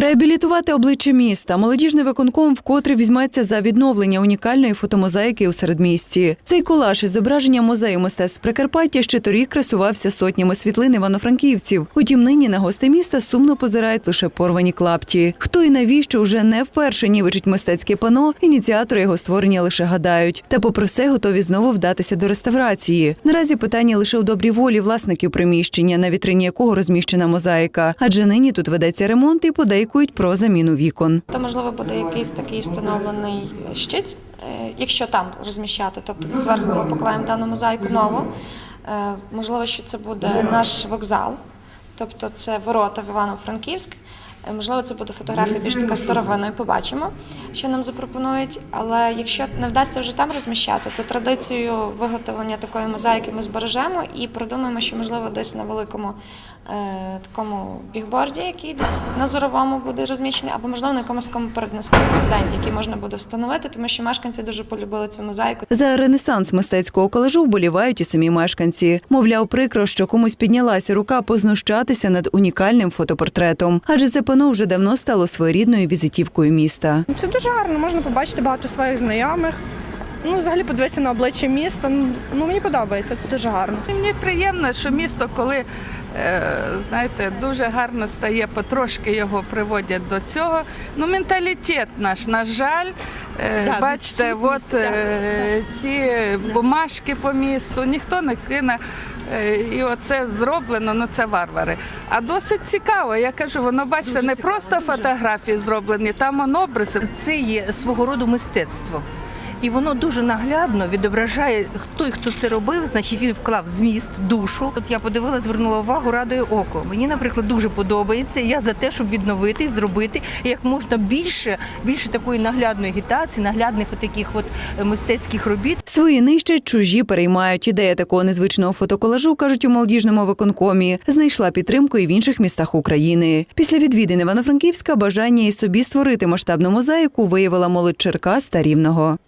Реабілітувати обличчя міста. Молодіжний виконком вкотре візьметься за відновлення унікальної фотомозаїки у середмісті. Цей колаж із зображенням музею мистецтв Прикарпаття ще торік красувався сотнями світлин івано-франківців. Утім, нині на гости міста сумно позирають лише порвані клапті. Хто і навіщо вже не вперше нівечить мистецьке пано, ініціатори його створення лише гадають. Та попри все готові знову вдатися до реставрації. Наразі питання лише у добрій волі власників приміщення, на вітрині якого розміщена мозаїка. Адже нині тут ведеться ремонт і подейкують про заміну вікон. То можливо буде якийсь такий встановлений щит, е, якщо там розміщати. Тобто зверху ми поклаємо дану мозаїку нову. Е, Можливо, що це буде наш вокзал, тобто це ворота в Івано-Франківськ. Е, Можливо, це буде фотографія більш така старовинною. Побачимо, що нам запропонують. Але якщо не вдасться вже там розміщати, то традицію виготовлення такої мозаїки ми збережемо і продумаємо, що можливо десь на великому е, такому бігборді, який десь на зоровому буде розміщений, або можливо на якомусь такому переднаступному стенді, який можна буде встановити, тому що мешканці дуже полюбили цю мозаїку. За ренесанс мистецького колежу вболівають і самі мешканці. Мовляв, прикро, що комусь піднялася рука познущатися над унікальним фотопортретом, адже це пано вже давно стало своєрідною візитівкою міста. Це дуже гарно, можна побачити багато своїх знайомих. Ну, взагалі подивитися на обличчя міста. Ну, Ну, мені подобається, це дуже гарно. І Мені приємно, що місто, коли е, знаєте, дуже гарно стає, потрошки його приводять до цього. Ну, менталітет наш, на жаль, е, Да, бачите, от е, ці бумажки по місту, ніхто не кине. І оце зроблено, ну це варвари. А досить цікаво. Я кажу, воно бачите, не просто фотографії зроблені, там он образи. Це є свого роду мистецтво. І воно дуже наглядно відображає той, хто це робив, значить він вклав зміст, душу. От я подивилася, звернула увагу, радує око. Мені, наприклад, дуже подобається. Я за те, щоб відновити, зробити як можна більше, більше такої наглядної агітації, наглядних таких от мистецьких робіт. Свої нищать, чужі переймають. Ідея такого незвичного фотоколажу, кажуть у молодіжному виконкомі, знайшла підтримку і в інших містах України. Після відвідин Івано-Франківська бажання і собі створити масштабну мозаїку виявила молодь Черкас та Рівного.